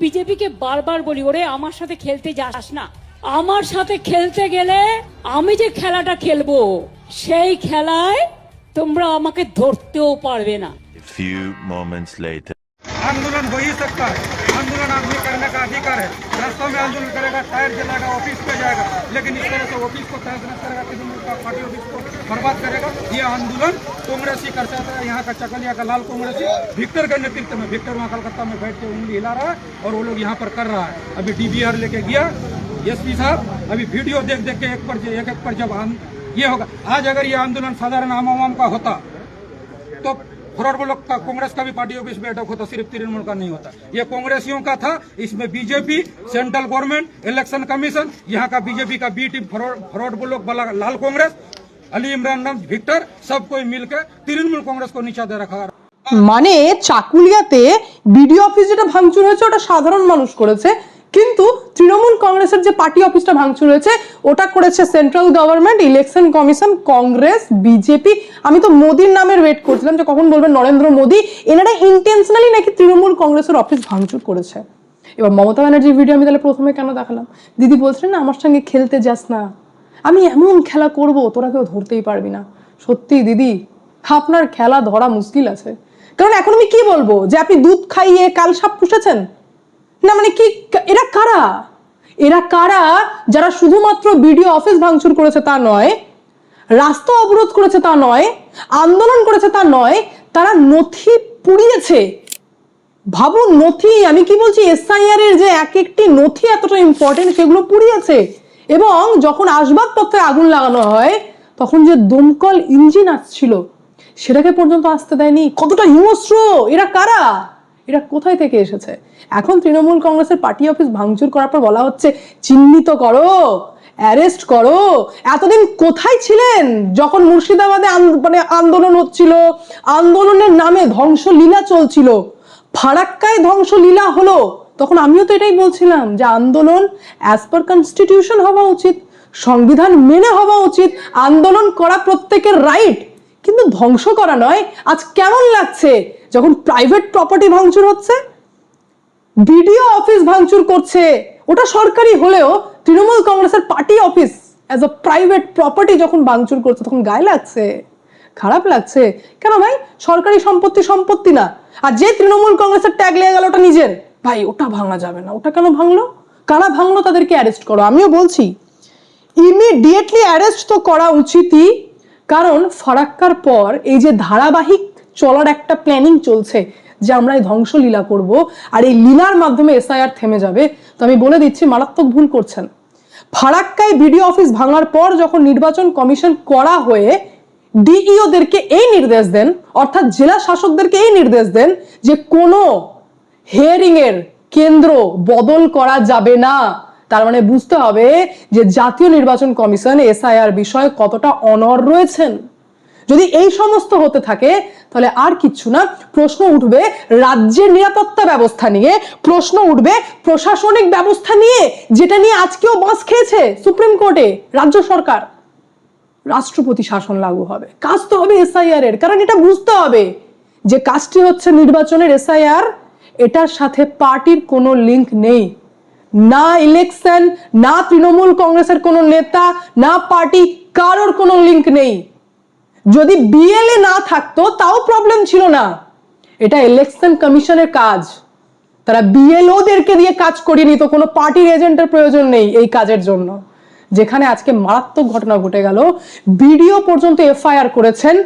বিজেপিকে বারবার বলি, ওরে, আমার সাথে খেলতে যাস না আমার সাথে খেলতে গেলে আমি যে খেলাটা খেলব, সেই খেলায় তোমরা আমাকে ধরতেও পারবে না. आंदोलन करेगा, टायर जलाएगा, ऑफ़िस पे जाएगा। लेकिन इस तरह से ऑफ़िस को तहस नहस करेगा तृणमूल का पार्टी ऑफ़िस को बर्बाद करेगा। ये आंदोलन कांग्रेस ही कर सकता है यहाँ का चकलिया का लाल कांग्रेस विक्टर के नेतृत्व में विक्टर वहाँ कलकत्ता में बैठ के उंगली हिला रहा है और वो लोग यहाँ पर कर रहा है। अभी डीबीआर लेके गया एसपी साहब, अभी वीडियो देख देख के एक पर एक एक पर जब ये होगा। आज अगर ये आंदोलन साधारण आम आवाम का होता फॉरवर्ड ब्लॉक का कांग्रेस का भी पार्टी ऑफिस बैठक होता सिर्फ तृणमूल का नहीं होता ये कांग्रेसियों का था इसमें BJP central government election commission यहाँ का बीजेपी का बी टीम फॉरवर्ड ब्लॉक वाला लाल कांग्रेस अली इमरान नाम विक्टर सब कोई मिलकर तृणमूल कांग्रेस को नीचा दे रखा মানে চাকুলিয়াতে বিডিও অফিস যেটা ভাঙচুর হয়েছে ওটা সাধারণ মানুষ করেছে কিন্তু তৃণমূল কংগ্রেসের যে পার্টি অফিসটা ভাঙচুর হয়েছে, ওটা করেছে central government election commission Congress BJP আমি তো মোদির নামের ওয়েট করছিলাম যে কখন বলবেন নরেন্দ্র মোদি। এনারা ইন্টেনশনালি নাকি তৃণমূল কংগ্রেসের অফিস ভাঙচুর করেছে? এবার মমতা ব্যানার্জির ভিডিও আমি তাহলে প্রথমে কেন দেখালাম? দিদি বলছিলেন, না, আমার সঙ্গে খেলতে যাস না। আমি এমন খেলা করব, তোরা কেউ ধরতেই পারবি না। সত্যি, দিদি, আপনার খেলা ধরা মুশকিল আছে। কারণ এখন আমি কি বলব? যে আপনি দুধ খাইয়ে কাল সাপ পুষেছেন? না মানে কি, এরা কারা? এরা কারা যারা শুধুমাত্র বিডিও অফিস ভাঙচুর করেছে তা নয়, রাস্তা অবরোধ করেছে তা নয়, আন্দোলন করেছে তা নয়, তারা নথি পুড়িয়েছে। ভাবুন নথি, আমি কি বলছি এসআইআর এর যে এক একটি নথি এতটা ইম্পর্টেন্ট সেগুলো পুড়িয়েছে। এবং যখন আসবাবপত্রে আগুন লাগানো হয়, তখন যে দমকল ইঞ্জিন আসছিল, সেটাকে পর্যন্ত আসতে দেয়নি। কতটা হিংস্র! এরা কারা? এরা কোথায় থেকে এসেছে? এখন তৃণমূল কংগ্রেসের পার্টি অফিস ভাঙচুর করার পর বলা হচ্ছে, চিহ্নিত করো, অ্যারেস্ট করো। এতদিন কোথায় ছিলেন? যখন মুর্শিদাবাদে মানে আন্দোলন হচ্ছিল, আন্দোলনের নামে ধ্বংসলীলা চলছিল, ফারাক্কায় ধ্বংসলীলা হলো, তখন আমিও তো এটাই বলছিলাম যে আন্দোলন অ্যাজ পার কনস্টিটিউশন হওয়া উচিত, সংবিধান মেনে হওয়া উচিত, আন্দোলন করা প্রত্যেকের রাইট কিন্তু ধ্বংস করা নয়। আজ কেমন লাগছে যখন প্রাইভেট প্রপার্টি ভাঙচুর হচ্ছে? বিডিও অফিস ভাঙচুর করছে। ওটা সরকারি হলেও তৃণমূল কংগ্রেসের party office as a private property যখন ভাঙচুর করছে, তখন গায়ে লাগছে। খারাপ লাগছে। কেন ভাই? সরকারি সম্পত্তি সম্পত্তি না। আর যে তৃণমূল কংগ্রেসের ট্যাগ লেগে গেল, ওটা নিজের। ভাই, ওটা ভাঙা যাবে না। ওটা কেন ভাঙলো? কারা ভাঙলো তাদেরকে অ্যারেস্ট করো? আমিও বলছি ইমিডিয়েটলি অ্যারেস্ট তো করা উচিতই। কারণ ফারাক্কার পর এই যে ধারাবাহিক চলার একটা প্ল্যানিং চলছে যে আমরা এই ধ্বংসলীলা করব আর এই লীলার মাধ্যমে এসআইআর থেমে যাবে, তো আমি বলে দিচ্ছি মারাত্মক ভুল করছেন। ফারাক্কায় বিডিও অফিস ভাঙার পর যখন নির্বাচন কমিশন করা হয়ে ডিইওদেরকে এই নির্দেশ দেন, অর্থাৎ জেলা শাসকদেরকে এই নির্দেশ দেন যে কোনো হেয়ারিং এর কেন্দ্র বদল করা যাবে না। তার মানে বুঝতে হবে যে জাতীয় নির্বাচন কমিশন, এসআইআর বিষয়ে কতটা অনর রয়েছেন। যদি এই সমস্ত হতে থাকে, তাহলে আর কিচ্ছু না, প্রশ্ন উঠবে রাজ্যের নিরাপত্তা ব্যবস্থা নিয়ে, প্রশ্ন উঠবে প্রশাসনিক ব্যবস্থা নিয়ে, যেটা নিয়ে আজকেও বাঁশ খেয়েছে সুপ্রিম কোর্টে, রাজ্য সরকার। রাষ্ট্রপতি শাসন লাগু হবে। কাজ তো হবে এসআইআর এর, কারণ এটা বুঝতে হবে যে কাজটি হচ্ছে নির্বাচনের এসআইআর, এটার সাথে পার্টির কোনো লিংক নেই। না ইলেকশন না তৃণমূল কংগ্রেসের কোনো নেতা, না পার্টি, কারোর কোনো লিংক নেই। যদি বিএলএ না থাকতো, তাও প্রবলেম ছিল না। এটা ইলেকশন কমিশনের কাজ। তারা বিএলওদেরকে দিয়ে কাজ করিয়ে নিত, কোনো পার্টির এজেন্টের প্রয়োজন নেই এই কাজের জন্য। যেখানে আজকে মারাত্মক ঘটনা ঘটে গেল। ভিডিও পর্যন্ত এফআইআর করেছেন।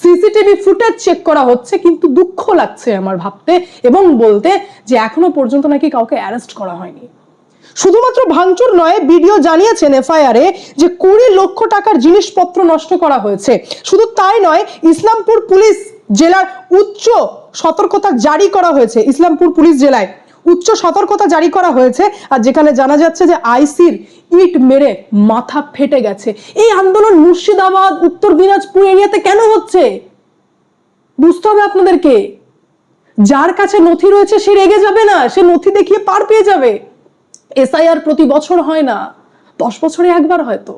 সিসিটিভি ফুটেজ চেক করা হচ্ছে, কিন্তু দুঃখ লাগছে আমার ভাবতে এবং বলতে যে এখনও পর্যন্ত নাকি কাউকে অ্যারেস্ট করা হয়নি। শুধুমাত্র ভাঙচুর নয়, বিডিও জানিয়েছেন এফআইআরে যে কুড়ি লক্ষ টাকার জিনিসপত্র নষ্ট করা হয়েছে। শুধু তাই নয়, ইসলামপুর পুলিশ জেলার উচ্চ সতর্কতা জারি করা হয়েছে। ইসলামপুর পুলিশ জেলায় উচ্চ সতর্কতা জারি করা হয়েছে আর যেখানে জানা যাচ্ছে যে আইসির ইট মেরে মাথা ফেটে গেছে। এই আন্দোলন মুর্শিদাবাদ, উত্তর দিনাজপুর এরিয়াতে কেন হচ্ছে? বুঝতে হবে আপনাদেরকে। যার কাছে নথি রয়েছে সে রেগে যাবে না, সে নথি দেখিয়ে পার পেয়ে যাবে। এসআইআর প্রতি বছর হয় না। দশ বছরে একবার হয়তো।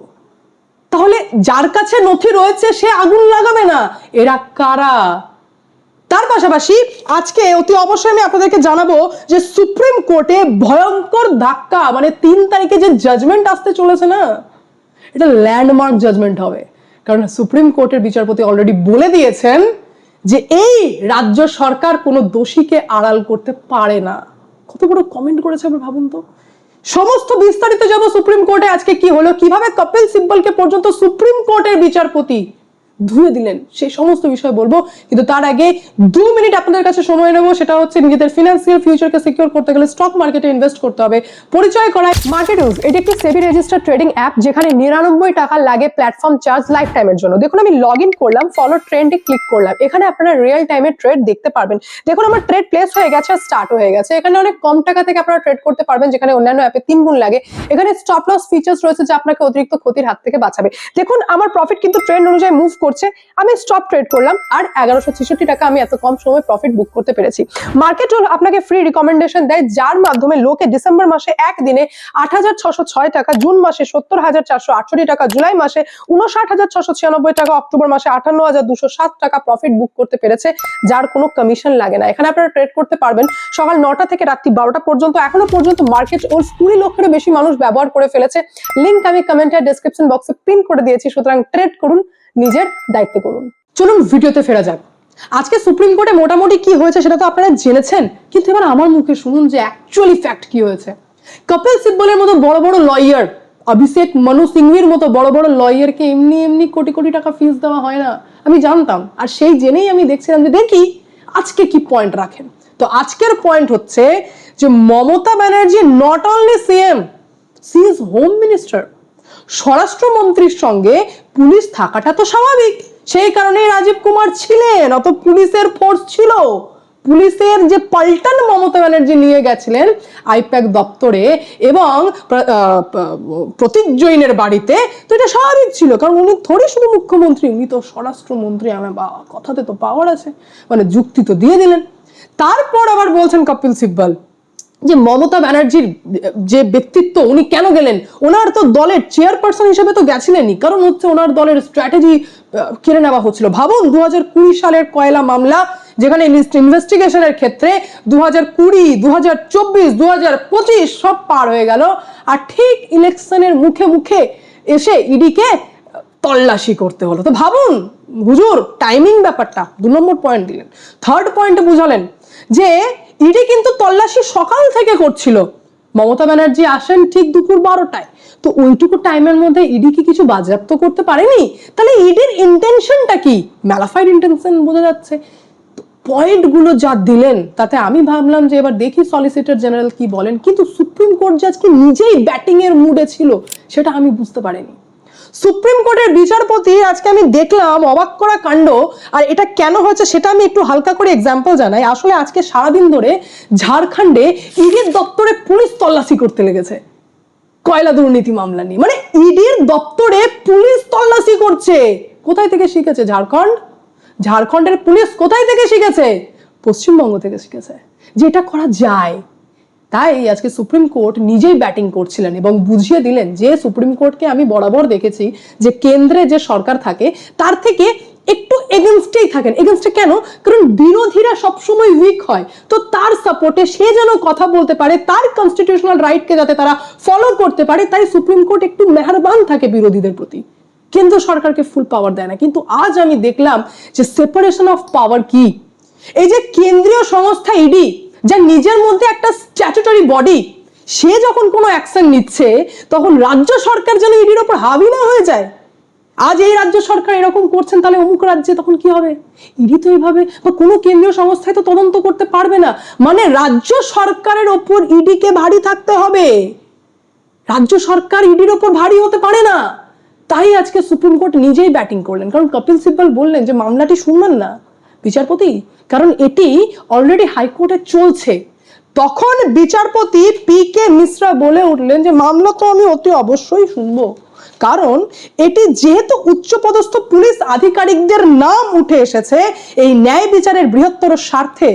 তাহলে যার কাছে নথি রয়েছে, সে আগুন লাগাবে না। এরা কারা? তার পাশাপাশি আজকে অতি অবশ্যই আমি আপনাদেরকে জানাব যে সুপ্রিম কোর্টে ভয়ঙ্কর ধাক্কা মানে তিন তারিখে যে জাজমেন্ট আসতে চলেছে না, এটা ল্যান্ডমার্ক জাজমেন্ট হবে। কারণ সুপ্রিম কোর্টের বিচারপতি অলরেডি বলে দিয়েছেন যে এই রাজ্য সরকার কোনো দোষীকে আড়াল করতে পারে না। কত বড় কমেন্ট করেছে আপনি ভাবুন তো। সমস্ত বিস্তারিত যাব সুপ্রিম কোর্টে। আজকে কি হলো? কীভাবে কপিল সিব্বলকে পর্যন্ত সুপ্রিম কোর্টের বিচারপতি ধুয়ে দিলেন। সেই সমস্ত বিষয় বলব। কিন্তু তার আগে দু মিনিট আপনাদের কাছে সময় নেব। সেটা হচ্ছে নিজেদের ফিনান্সিয়াল ফিউচারকে সিকিউর করতে গেলে স্টক মার্কেটে ইনভেস্ট করতে হবে। পরিচয় করায় মার্কেট ইউজ এটি একটি সেবি রেজিস্টার ট্রেডিং অ্যাপ যেখানে নিরানব্বই টাকা লাগে প্ল্যাটফর্ম চার্জ লাইফ টাইমের জন্য। দেখুন, আমি লগ ইন করলাম ফলো ট্রেন্ডে ক্লিক করলাম। এখানে আপনারা রিয়েল টাইমে ট্রেড দেখতে পারবেন। দেখুন, আমার ট্রেড প্লেস হয়ে গেছে স্টার্ট হয়ে গেছে। এখানে অনেক কম টাকা থেকে আপনারা ট্রেড করতে পারবেন, যেখানে অন্যান্য অ্যাপে তিন গুণ লাগে। এখানে স্টপ লস ফিচার্স রয়েছে, যা আপনাকে অতিরিক্ত ক্ষতির হাত থেকে বাঁচাবে। দেখুন, আমার প্রফিট কিন্তু ট্রেন্ড অনুযায়ী মুভ করছে। আমি স্টপ ট্রেড করলাম, আর এগারোশো ছেষট্টি টাকা আমি এত কম সময় প্রফিট বুক করতে পেরেছি। মার্কেট রোল আপনাকে ফ্রি রিকমেন্ডেশন দেয়, যার মাধ্যমে লোকে ডিসেম্বর মাসে একদিনে আট হাজার ছশো ছয় টাকা জুন মাসে সত্তর হাজার চারশো আটষট্টি টাকা জুলাই মাসে উনষাট হাজার ছশো ছিয়ানব্বই টাকা অক্টোবর মাসে আটান্ন হাজার দুশো সাত টাকা প্রফিট বুক করতে পেরেছে, যার কোনো কমিশন লাগে না। এখানে আপনারা ট্রেড করতে পারবেন, সকাল নটা থেকে রাত্রি বারোটা পর্যন্ত, এখনও পর্যন্ত মার্কেট ওর কুড়ি লক্ষেরও বেশি মানুষ ব্যবহার করে ফেলেছে। লিঙ্ক আমি কমেন্টের ডেসক্রিপশন বক্সে পিন করে দিয়েছি, সুতরাং ট্রেড করুন নিজের দায়িত্বে করুন। চলুন ভিডিওতে ফেরা যাক। আজকে সুপ্রিম কোর্টে মোটামুটি কি হয়েছে সেটা তো আপনারা জেনেছেন, কিন্তু এবার আমার মুখে শুনুন যে অ্যাকচুয়ালি ফ্যাক্ট কি হয়েছে। কপিল সিব্বলের মতো বড় বড় লয়ার অভিষেক মনু সিংভির মতো বড় বড় লয়ারকে এমনি এমনি কোটি কোটি টাকা ফিস দেওয়া হয় না। আমি জানতাম, আর সেই জেনেই আমি দেখছিলাম যে দেখি আজকে কি পয়েন্ট রাখেন। তো আজকের পয়েন্ট হচ্ছে যে Mamata Banerjee not only CM she is home minister স্বরাষ্ট্রমন্ত্রীর সঙ্গে পুলিশ থাকাটা তো স্বাভাবিক। সেই কারণেই রাজীব কুমার ছিলেন, অত পুলিশের ফোর্স ছিল। পুলিশের যে পাল্টান মমতা ব্যানার্জি নিয়ে গেছিলেন আইপ্যাক দপ্তরে এবং প্রতীক জৈনের বাড়িতে, তো এটা স্বাভাবিক ছিল। কারণ উনি থোড়ি শুধু মুখ্যমন্ত্রী, উনি তো স্বরাষ্ট্রমন্ত্রী আমার বাবা কথাতে তো পাওয়ার আছে। মানে যুক্তি তো দিয়ে দিলেন। তারপর আবার বলছেন কপিল সিব্বল যে মমতা ব্যানার্জির, যে ব্যক্তিত্ব, উনি কেন গেলেন? ওনার তো দলের চেয়ারপারসন হিসেবে তো গেছিলেনই। কারণ হচ্ছে ওনার দলের স্ট্র্যাটেজি কেড়ে নেওয়া হচ্ছিল। ভাবুন দু হাজার কুড়ি সালের কয়লা মামলা, যেখানে ইনভেস্টিগেশনের ক্ষেত্রে দু হাজার কুড়ি দু হাজার চব্বিশ দু হাজার পঁচিশ সব পার হয়ে গেল। আর ঠিক ইলেকশনের মুখে মুখে এসে ইডিকে তল্লাশি করতে হলো। তো ভাবুন, হুজুর টাইমিং ব্যাপারটা, দু নম্বর পয়েন্ট দিলেন। থার্ড পয়েন্টে বুঝালেন যে ইডি কিন্তু তল্লাশি সকাল থেকে করছিল। মমতা ব্যানার্জি আসেন ঠিক দুপুর বারোটায়। তো ওইটুকু টাইমের মধ্যে ইডি কি কিছু বাজেয়াপ্ত করতে পারেনি? তাহলে ইডির ইন্টেনশনটা কি? ম্যালাফাইড ইন্টেনশন বোঝা যাচ্ছে। পয়েন্টগুলো যা দিলেন, তাতে আমি ভাবলাম যে এবার দেখি সলিসিটর জেনারেল কি বলেন। কিন্তু সুপ্রিম কোর্ট জাজ কি নিজেই ব্যাটিং এর মুডে ছিল, সেটা আমি বুঝতে পারিনি। সুপ্রিম কোর্টের বিচারপতি আজকে আমি দেখলাম অবাক করা কাণ্ড, আর এটা কেন হয়েছে সেটা আমি একটু হালকা করে এক্সাম্পল জানাই। আসলে আজকে সারাদিন ধরে ঝাড়খণ্ডে ইডির দপ্তরে পুলিশ তল্লাশি করতে লেগেছে। কয়লা দুর্নীতি মামলা নিয়ে। মানে ইডির দপ্তরে পুলিশ তল্লাশি করছে। কোথায় থেকে শিখেছে ঝাড়খণ্ড? ঝাড়খণ্ডের পুলিশ কোথায় থেকে শিখেছে? পশ্চিমবঙ্গ থেকে শিখেছে। যেটা করা যায় তাই আজকে সুপ্রিম কোর্ট নিজেই ব্যাটিং করছিলেন এবং বুঝিয়ে দিলেন যে সুপ্রিম কোর্টকে আমি বরাবর দেখেছি যে কেন্দ্রে যে সরকার থাকে, তার থেকে একটু এগেনস্টেই থাকেন। এগেনস্টে কেন? কারণ বিরোধীরা সবসময় উইক হয়। তো তার সাপোর্টে সে যেন কথা বলতে পারে, তার কনস্টিটিউশনাল রাইটকে যাতে তারা ফলো করতে পারে, তাই সুপ্রিম কোর্ট একটু মেহরবান থাকে বিরোধীদের প্রতি। কেন্দ্র সরকারকে ফুল পাওয়ার দেয় না। কিন্তু আজ আমি দেখলাম যে সেপারেশন অফ পাওয়ার কি? এই যে কেন্দ্রীয় সংস্থা ইডি যা নিজের মধ্যে একটা স্ট্যাচুটরি বডি সে যখন কোনো অ্যাকশন নিচ্ছে, তখন রাজ্য সরকার যেন ইডির ওপর হাবি না হয়ে যায়। আজ এই রাজ্য সরকার এরকম করছেন, তাহলে অমুক রাজ্যে তখন কি হবে? ইডি তো এইভাবে, বা কোনো কেন্দ্রীয় সংস্থায় তো তদন্ত করতে পারবে না। মানে রাজ্য সরকারের ওপর ইডিকে ভারী থাকতে হবে। রাজ্য সরকার ইডির ওপর ভারী হতে পারে না। তাই আজকে সুপ্রিম কোর্ট নিজেই ব্যাটিং করলেন। কারণ কপিল সিব্বল বললেন যে, মামলাটি শুনবেন না। বিচারপতি? কারণ এটি অলরেডি হাইকোর্টে চলছে। তখন বিচারপতি পি কে মিশ্রা বলে উঠলেন যে, মামলা তো আমি অতি অবশ্যই শুনব। কারণ এটি যেহেতু উচ্চপদস্থ পুলিশ আধিকারিকদের নাম উঠে এসেছে, এই ন্যায় বিচারের বৃহত্তর স্বার্থে।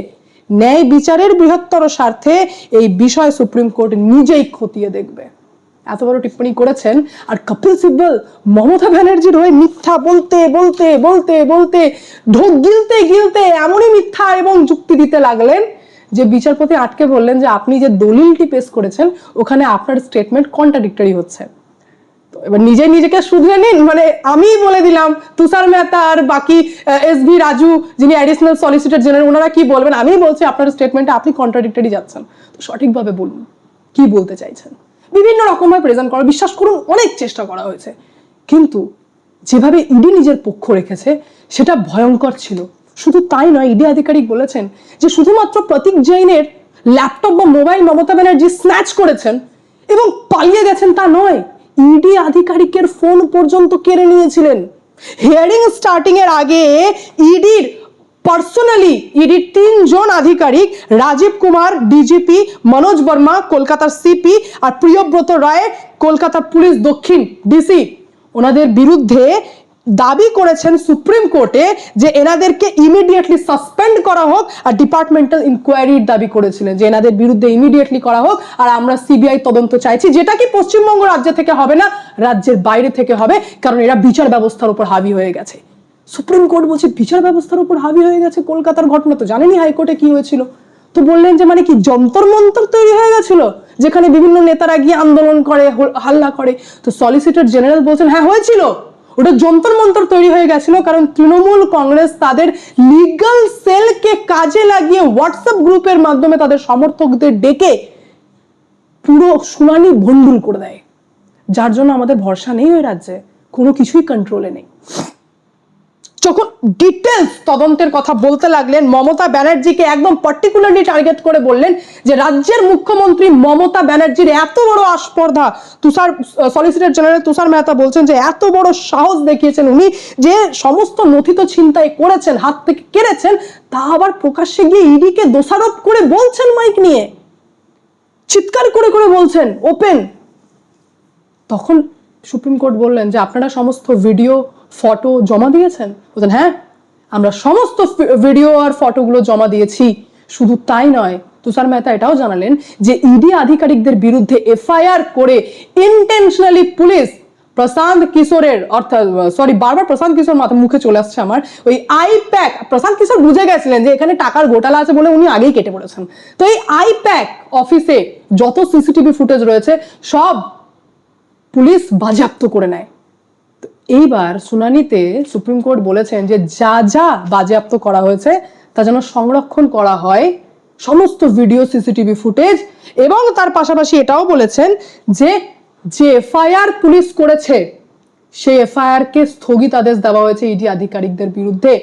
ন্যায় বিচারের বৃহত্তর স্বার্থে এই বিষয় সুপ্রিম কোর্ট নিজেই খতিয়ে দেখবে। এত বড় টিপ্পণী করেছেন। আর কপিল সিব্বল মমতা ব্যানার্জির হয়ে মিথ্যা বলতে বলতে বলতে বলতে, ঢোক গিলতে গিলতে এমনই মিথ্যা এবং যুক্তি দিতে লাগলেন যে বিচারপতি আটকে বললেন যে আপনি যে দলিলটি পেশ করেছেন, ওখানে আপনার স্টেটমেন্ট কন্ট্রাডিক্টরি হচ্ছে। তো এবার নিজে নিজেকে শুধরে নিন মানে আমি বলে দিলাম, তুষার মেহতা আর বাকি এস ভি রাজু যিনি অ্যাডিশনাল সলিসিটর জেনারেল ওনারা কি বলবেন? আমি বলছি আপনার স্টেটমেন্টে আপনি কন্ট্রাডিক্টরি যাচ্ছেন। তো সঠিকভাবে বলুন, কি বলতে চাইছেন? বিভিন্ন রকমভাবে প্রেজেন্ট করার, বিশ্বাস করুন, অনেক চেষ্টা করা হয়েছে। কিন্তু যেভাবে ইডি নিজের পক্ষ রেখেছে, সেটা ভয়ঙ্কর ছিল। শুধু তাই নয়, ইডি আধিকারিক বলেছেন যে শুধুমাত্র প্রতীক জৈনের ল্যাপটপ বা মোবাইল মমতা ব্যানার্জি স্ন্যাচ করেছেন এবং পালিয়ে গেছেন তা নয়, ইডি আধিকারিকের ফোন পর্যন্ত কেড়ে নিয়েছিলেন। হিয়ারিং স্টার্টিং এর আগে ইডির পার্সোনালি ইডির তিনজন আধিকারিক রাজীব কুমার ডিজিপি মনোজ বর্মা, কলকাতার সিপি আর প্রিয়ব্রত রায় কলকাতা পুলিশ দক্ষিণ ডিসি ওনাদের বিরুদ্ধে দাবি করেছেন সুপ্রিম কোর্টে যে এনাদেরকে ইমিডিয়েটলি সাসপেন্ড করা হোক আর ডিপার্টমেন্টাল ইনকোয়ারির দাবি করেছিলেন যে এনাদের বিরুদ্ধে ইমিডিয়েটলি করা হোক আর আমরা সিবিআই তদন্ত চাইছি। যেটা কি পশ্চিমবঙ্গ রাজ্য থেকে হবে না, রাজ্যের বাইরে থেকে হবে, কারণ এরা বিচার ব্যবস্থার উপর হাবি হয়ে গেছে। সুপ্রিম কোর্ট বলছে, বিচার ব্যবস্থার উপর হাবি হয়ে গেছে কলকাতার ঘটনা তো জানেনি হাইকোর্টে কি হয়েছিল। তো বললেন যে মানে কি যন্তর মন্তর তৈরি হয়ে গেছিল? যেখানে বিভিন্ন নেতারা গিয়ে আন্দোলন করে হাল্লা করে। তো সলিসিটর জেনারেল বলছেন হ্যাঁ হয়েছিল। ওটা যন্তর মন্তর তৈরি হয়ে গেছিল কারণ তৃণমূল কংগ্রেস তাদের লিগাল সেলকে কাজে লাগিয়ে হোয়াটসঅ্যাপ গ্রুপের মাধ্যমে তাদের সমর্থকদের ডেকে পুরো শুনানি ভন্ডুল করে দেয়। যার জন্য আমাদের ভরসা নেই ওই রাজ্যে। কোনো কিছুই কন্ট্রোলে নেই। ডিটেলস তদন্তের কথা বলতে লাগলেন। মমতা ব্যানার্জিকে একদম পার্টিকুলারলি টার্গেট করে বললেন যে, রাজ্যের মুখ্যমন্ত্রী মমতা ব্যানার্জির এত বড় আস্পর্ধা, তুষার সলিসিটর জেনারেল তুষার মেহতা বলছেন যে, এত বড় সাহস দেখিয়েছেন উনি যে, সমস্ত নথি তো ছিনতাই করেছেন, হাত থেকে কেড়েছেন, তা আবার প্রকাশ্যে গিয়ে ইডিকে দোষারোপ করে বলছেন মাইক নিয়ে। চিৎকার করে করে বলছেন, ওপেন। তখন সুপ্রিম কোর্ট বললেন যে আপনারা সমস্ত ভিডিও ফটো জমা দিয়েছেন? বলছেন হ্যাঁ আমরা সমস্ত ভিডিও আর ফটোগুলো জমা দিয়েছি। শুধু তাই নয়, তুষার মেহতা এটাও জানালেন যে ইডি আধিকারিকদের বিরুদ্ধে এফআইআর করে ইন্টেনশনালি পুলিশ প্রশান্ত কিশোরের, অর্থাৎ সরি বারবার প্রশান্ত কিশোর মাথা, মুখে চলে আসছে আমার, ওই আই প্যাক প্রশান্ত কিশোর বুঝে গেছিলেন যে এখানে টাকার গোটালা আছে বলে উনি আগেই কেটে পড়েছেন তো এই আই প্যাক অফিসে যত সিসিটিভি ফুটেজ রয়েছে, সব পুলিশ বাজেয়াপ্ত করে নেয়। এইবার শুনানিতে সুপ্রিম কোর্ট বলেছেন যে যা যা বাজেয়াপ্ত করা হয়েছে তা যেন সংরক্ষণ করা হয় সমস্ত ভিডিও, সিসিটিভি ফুটেজ এবং তার পাশাপাশি এটাও বলেছেন যে যে এফআইআর পুলিশ করেছে, সেই এফআইআর কে স্থগিতাদেশ দেওয়া হয়েছে ইডি আধিকারিকদের বিরুদ্ধে।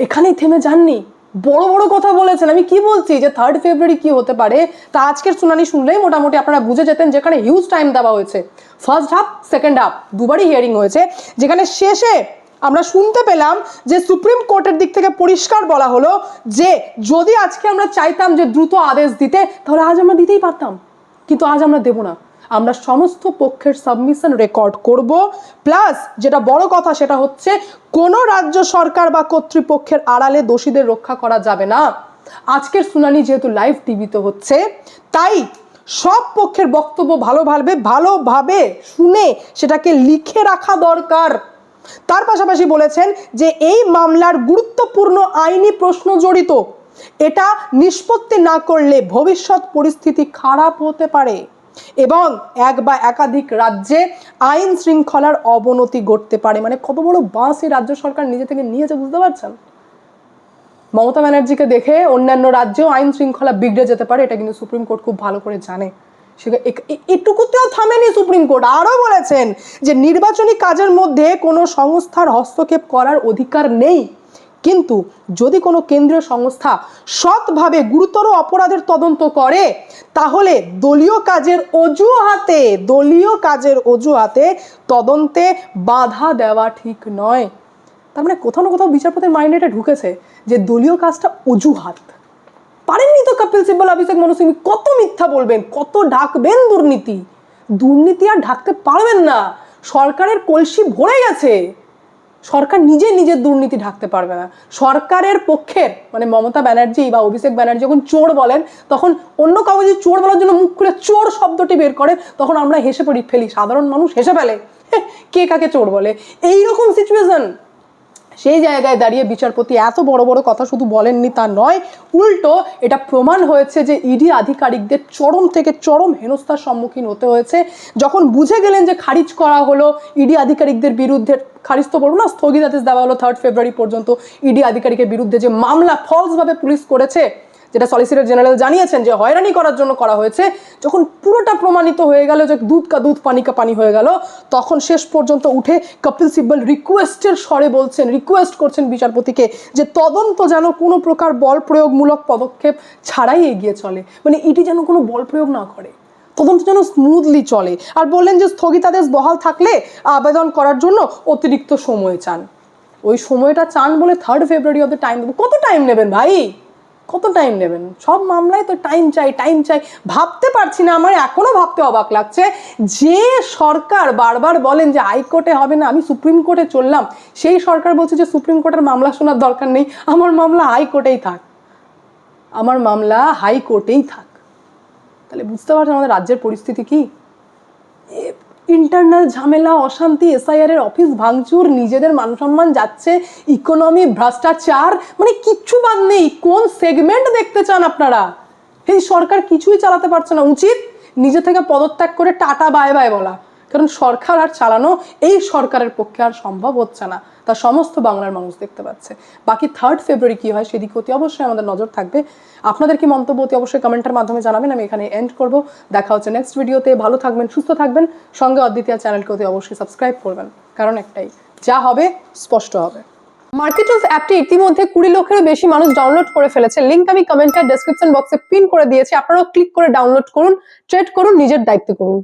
এখানেই থেমে যাননি। বড় বড় কথা বলেছেন। আমি কি বলছি যে থার্ড ফেব্রুয়ারি কি হতে পারে? তা আজকের শুনানি শুনলেই মোটামুটি আপনারা বুঝে যেতেন যেখানে হিউজ টাইম দেওয়া হয়েছে। ফার্স্ট হাফ সেকেন্ড হাফ দুবারই হিয়ারিং হয়েছে। যেখানে শেষে আমরা শুনতে পেলাম যে সুপ্রিম কোর্টের দিক থেকে পরিষ্কার বলা হলো যে, যদি আজকে আমরা চাইতাম যে দ্রুত আদেশ দিতে, তাহলে আজ আমরা দিতেই পারতাম। কিন্তু আজ আমরা দেব না। আমরা সমস্ত পক্ষের সাবমিশন রেকর্ড করব। প্লাস যেটা বড় কথা, সেটা হচ্ছে কোনো রাজ্য সরকার বা কর্তৃপক্ষের আড়ালে দোষীদের রক্ষা করা যাবে না। আজকের শুনানি যেহেতু লাইভ টিভিতে হচ্ছে, তাই সব পক্ষের বক্তব্য ভালোভাবে ভালোভাবে শুনে সেটাকে লিখে রাখা দরকার। তার পাশাপাশি বলেছেন যে এই মামলার গুরুত্বপূর্ণ আইনি প্রশ্ন জড়িত। এটা নিষ্পত্তি না করলে ভবিষ্যৎ পরিস্থিতি খারাপ হতে পারে। এবং এক বা একাধিক রাজ্যে আইন শৃঙ্খলার অবনতি ঘটতে পারে। মানে কত বড় বাঁশ এই রাজ্য সরকার নিজে থেকে নিয়েছে, বুঝতে পারছেন? মমতা ব্যানার্জিকে দেখে অন্যান্য রাজ্যেও আইন শৃঙ্খলা বিগড়ে যেতে পারে, এটা কিন্তু সুপ্রিম কোর্ট খুব ভালো করে জানে। এটুকুতেও থামেনি সুপ্রিম কোর্ট, আরও বলেছেন যে নির্বাচনী কাজের মধ্যে কোনো সংস্থার হস্তক্ষেপ করার অধিকার নেই। কিন্তু যদি কোনো কেন্দ্রীয় সংস্থা সৎভাবে গুরুতর অপরাধের তদন্ত করে, তাহলে দলীয় কাজের অজুহাতে, দলীয় কাজের অজুহাতে তদন্তে বাধা দেওয়া ঠিক নয়। তার মানে কোথাও না কোথাও বিচারপতির মাইন্ডে এটা ঢুকেছে যে দলীয় কাজটা অজুহাত। পারেননি তো কপিল সিব্বল, অভিষেক মনু সিং, কত মিথ্যা বলবেন, কত ঢাকবেন দুর্নীতি। দুর্নীতি আর ঢাকতে পারবেন না। সরকারের কলসি ভরে গেছে। সরকার নিজে নিজের দুর্নীতি ঢাকতে পারবে না। সরকারের পক্ষের মানে মমতা ব্যানার্জি বা অভিষেক ব্যানার্জি যখন চোর বলেন তখন অন্য কাউকে যদি চোর বলার জন্য মুখ খুলে চোর শব্দটি বের করে তখন আমরা হেসে পড়ি ফেলি। সাধারণ মানুষ হেসে ফেলে। "হেহ, কে কাকে চোর বলে? এইরকম সিচুয়েশন সেই জায়গায় দাঁড়িয়ে বিচারপতি এত বড় বড় কথা শুধু বলেননি তা নয়, উল্টো এটা প্রমাণ হয়েছে যে ইডি আধিকারিকদের চরম থেকে চরম হেনস্থার সম্মুখীন হতে হয়েছে। যখন বুঝে গেলেন যে খারিজ করা হলো ইডি আধিকারিকদের বিরুদ্ধে খারিজ তো বলব না, স্থগিতাদেশ দেওয়া হলো থার্ড ফেব্রুয়ারি পর্যন্ত ইডি আধিকারিকের বিরুদ্ধে যে মামলা ফলসভাবে পুলিশ করেছে যেটা সলিসিটর জেনারেল জানিয়েছেন যে হয়রানি করার জন্য করা হয়েছে, যখন পুরোটা প্রমাণিত হয়ে গেল যে দুধ কা দুধ, পানি কা পানি হয়ে গেল, তখন শেষ পর্যন্ত উঠে কপিল সিব্বল রিকোয়েস্টের স্বরে বলছেন রিকোয়েস্ট করছেন বিচারপতিকে যে তদন্ত যেন কোনো প্রকার বল প্রয়োগমূলক পদক্ষেপ ছাড়াই এগিয়ে চলে। মানে ইটি যেন কোনো বল প্রয়োগ না করে। তদন্ত যেন স্মুথলি চলে। আর বললেন যে স্থগিতাদেশ বহাল থাকলে আবেদন করার জন্য অতিরিক্ত সময় চান। ওই সময়টা চান বলে থার্ড ফেব্রুয়ারি অব্দি টাইম দেবো। কত টাইম নেবেন ভাই? কত টাইম নেবেন? সব মামলায় তো টাইম চাই টাইম চাই। ভাবতে পারছি না, আমার এখনও ভাবতে অবাক লাগছে। যে সরকার বারবার বলেন যে হাইকোর্টে হবে না, আমি সুপ্রিম কোর্টে চললাম। সেই সরকার বলছে যে সুপ্রিম কোর্টের মামলা শোনার দরকার নেই। আমার মামলা হাইকোর্টেই থাক। আমার মামলা হাইকোর্টেই থাক। তাহলে বুঝতে পারছেন আমাদের রাজ্যের পরিস্থিতি কি? ইন্টারনাল ঝামেলা, অশান্তি এসআইআর এর অফিস ভাঙচুর, নিজেদের মানসম্মান যাচ্ছে ইকোনমি ভ্রষ্টাচার মানে কিচ্ছু বাদ নেই। কোন সেগমেন্ট দেখতে চান আপনারা? এই সরকার কিছুই চালাতে পারছে না। উচিত নিজে থেকে পদত্যাগ করে টাটা বায় বায় বলা। কারণ সরকার আর চালানো এই সরকারের পক্ষে আর সম্ভব হচ্ছে না। তা সমস্ত বাংলার মানুষ দেখতে পাচ্ছে। বাকি থার্ড ফেব্রুয়ারি কি হয় সেদিকে অতি অবশ্যই আমাদের নজর থাকবে। আপনাদের কি মন্তব্য অতি অবশ্যই কমেন্টের মাধ্যমে জানাবেন, আমি এখানে এন্ড করব। দেখা হচ্ছে নেক্সট ভিডিওতে ভালো থাকবেন, সুস্থ থাকবেন। সঙ্গে অদ্বিতীয় চ্যানেলকে অতি অবশ্যই সাবস্ক্রাইব করবেন। কারণ একটাই, যা হবে, স্পষ্ট হবে। মার্কেটস অ্যাপটি ইতিমধ্যে কুড়ি লক্ষেরও বেশি মানুষ ডাউনলোড করে ফেলেছে। লিঙ্ক আমি কমেন্টের ডেসক্রিপশন বক্সে পিন করে দিয়েছি। আপনারাও ক্লিক করে ডাউনলোড করুন ট্রেড করুন, নিজের দায়িত্ব করুন।